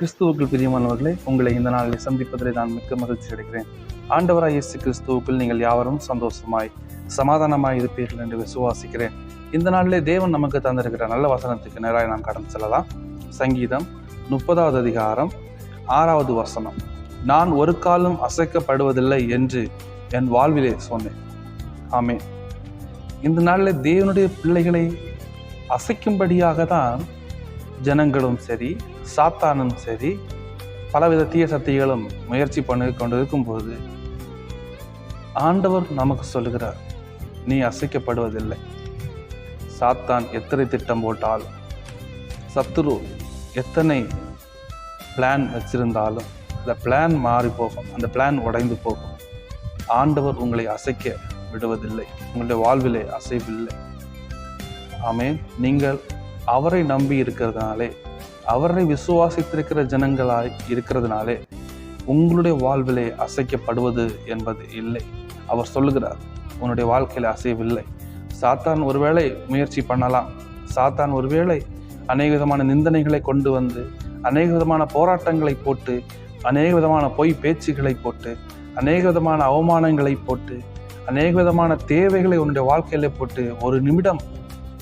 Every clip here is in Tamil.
கிறிஸ்துவுக்குள் பிரியமானவர்களே உங்களை இந்த நாளில் சந்திப்பதில் நான் மிக்க மகிழ்ச்சி அடைகிறேன். ஆண்டவராய் இயேசு கிறிஸ்துவுக்குள் நீங்கள் யாவரும் சந்தோஷமாய் சமாதானமாய் இருப்பீர்கள் என்று விசுவாசிக்கிறேன். இந்த நாளிலே தேவன் நமக்கு தந்திருக்கிற நல்ல வசனத்துக்கு நேராக நாம் கடந்து செல்லலாம். சங்கீதம் முப்பதாவது அதிகாரம் ஆறாவது வசனம். நான் ஒரு காலம் அசைக்கப்படுவதில்லை என்று என் வாழ்விலே சொன்னேன். ஆமே இந்த நாளில் தேவனுடைய பிள்ளைகளை அசைக்கும்படியாக தான் ஜனங்களும் சரி சாத்தானும் சரி பலவித தீய சக்திகளும் முயற்சி பண்ணி கொண்டிருக்கும் போது ஆண்டவர் நமக்கு சொல்கிறார் நீ அசைக்கப்படுவதில்லை. சாத்தான் எத்தனை திட்டம் போட்டால் சத்துரு எத்தனை பிளான் வச்சிருந்தாலும் அந்த பிளான் மாறி போகும் அந்த பிளான் உடைந்து போகும். ஆண்டவர் உங்களை அசைக்க விடுவதில்லை. உங்களுடைய வாழ்விலே அசைவில்லை. ஆமே நீங்கள் அவரை நம்பி இருக்கிறதுனாலே அவரை விசுவாசித்திருக்கிற ஜனங்களாய் இருக்கிறதுனாலே உங்களுடைய வாழ்விலே அசைக்கப்படுவது என்பது இல்லை. அவர் சொல்லுகிறார் உன்னுடைய வாழ்க்கையில் அசையவில்லை. சாத்தான் ஒருவேளை முயற்சி பண்ணலாம். சாத்தான் ஒருவேளை அநேக விதமான நிந்தனைகளை கொண்டு வந்து அநேக விதமான போராட்டங்களை போட்டு அநேக விதமான பொய் பேச்சுகளை போட்டு அநேக விதமான அவமானங்களை போட்டு அநேக விதமான தேவைகளை உன்னுடைய வாழ்க்கையில போட்டு ஒரு நிமிடம்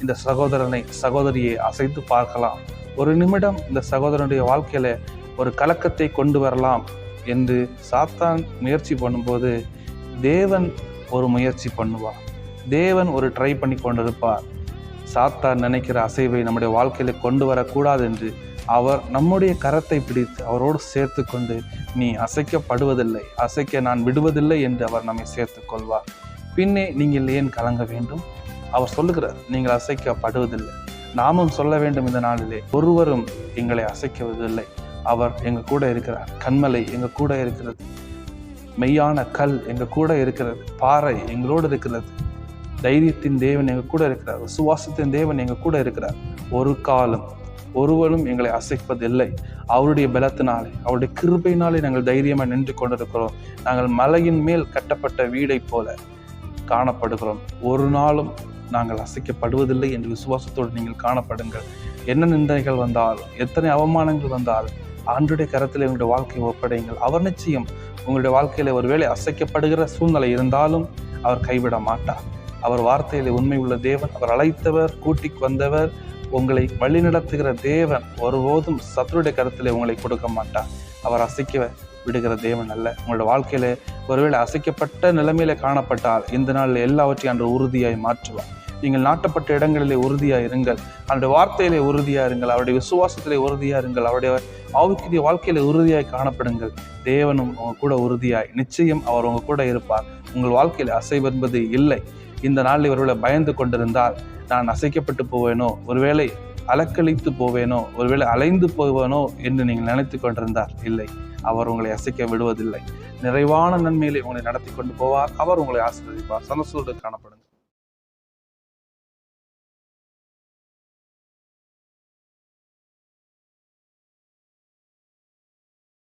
இந்த சகோதரனை சகோதரியை அசைத்து பார்க்கலாம். ஒரு நிமிடம் இந்த சகோதரனுடைய வாழ்க்கையில் ஒரு கலக்கத்தை கொண்டு வரலாம் என்று சாத்தான் முயற்சி பண்ணும்போது தேவன் ஒரு முயற்சி பண்ணுவார். தேவன் ஒரு ட்ரை பண்ணி கொண்டிருப்பார். சாத்தான் நினைக்கிற அசைவை நம்முடைய வாழ்க்கையில கொண்டு வரக்கூடாது என்று அவர் நம்முடைய கரத்தை பிடித்து அவரோடு சேர்த்து கொண்டு நீ அசைக்கப்படுவதில்லை அசைக்க நான் விடுவதில்லை என்று அவர் நம்மை சேர்த்து கொள்வார். பின்னே நீங்கள் ஏன் கலங்க வேண்டும்? அவர் சொல்லுகிறார் நீங்கள் அசைக்கப்படுவதில்லை. நாமும் சொல்ல வேண்டும் இந்த நாளிலே ஒருவரும் எங்களை அசைக்குவதில்லை. அவர் எங்க கூட இருக்கிறார். கண்மலை எங்க கூட இருக்கிறது. மெய்யான கல் எங்க கூட இருக்கிறது. பாறை எங்களோடு இருக்கிறது. தைரியத்தின் தேவன் எங்க கூட இருக்கிறார். சுவாசத்தின் தேவன் எங்க கூட இருக்கிறார். ஒரு காலம் ஒருவரும் எங்களை அசைப்பதில்லை. அவருடைய பலத்தினாலே அவருடைய கிருபையினாலே நாங்கள் தைரியமாக நின்று கொண்டிருக்கிறோம். நாங்கள் மலையின் மேல் கட்டப்பட்ட வீடைப் போல காணப்படுகிறோம். ஒரு நாளும் நாங்கள் அசைக்கப்படுவதில்லை என்று விசுவாசத்தோடு நீங்கள் காணப்படுங்கள். என்ன நிந்தனைகள் வந்தாலும் எத்தனை அவமானங்கள் வந்தாலும் ஆண்டுடைய கரத்தில் உங்களுடைய வாழ்க்கையை ஒப்படையுங்கள். அவர் நிச்சயம் உங்களுடைய வாழ்க்கையில் ஒருவேளை அசைக்கப்படுகிற சூழ்நிலை இருந்தாலும் அவர் கைவிட மாட்டார். அவர் வார்த்தையிலே உண்மை உள்ள தேவன் அவர் அழைத்தவர் கூட்டிக் வந்தவர் உங்களை வழிநடத்துகிற தேவன் ஒருபோதும் சத்துருடைய கருத்திலே உங்களை கொடுக்க மாட்டார். அவர் அசைக்க விடுகிற தேவன் அல்ல. உங்களோட வாழ்க்கையில ஒருவேளை அசைக்கப்பட்ட நிலைமையில காணப்பட்டால் இந்த நாளில் எல்லாவற்றையும் அன்று உறுதியாய் மாற்றுவார். நீங்கள் நாட்டப்பட்ட இடங்களிலே உறுதியாக இருங்கள். அவருடைய வார்த்தையிலே உறுதியாக இருங்கள். அவருடைய விசுவாசத்திலே உறுதியாக இருங்கள். அவருடைய ஆவிக்குரிய வாழ்க்கையில உறுதியாய் காணப்படுங்கள். தேவனும் உங்க கூட உறுதியாய் நிச்சயம் அவர் உங்க கூட இருப்பார். உங்கள் வாழ்க்கையில் அசைவென்பது இல்லை. இந்த நாளில் ஒருவேளை பயந்து கொண்டிருந்தால் நான் அசைக்கப்பட்டு போவேனோ? ஒருவேளை அலக்களித்து போவேனோ? ஒருவேளை அலைந்து போவேனோ? என்று நீங்கள் நினைத்து கொண்டிருந்தார் இல்லை. அவர் உங்களை அசைக்க விடுவதில்லை. நிறைவான நன்மையிலே உங்களை நடத்தி கொண்டு போவார். அவர் உங்களை ஆசீர்வதிப்பார். சந்தோஷத்தோடு காணப்படுங்கள்.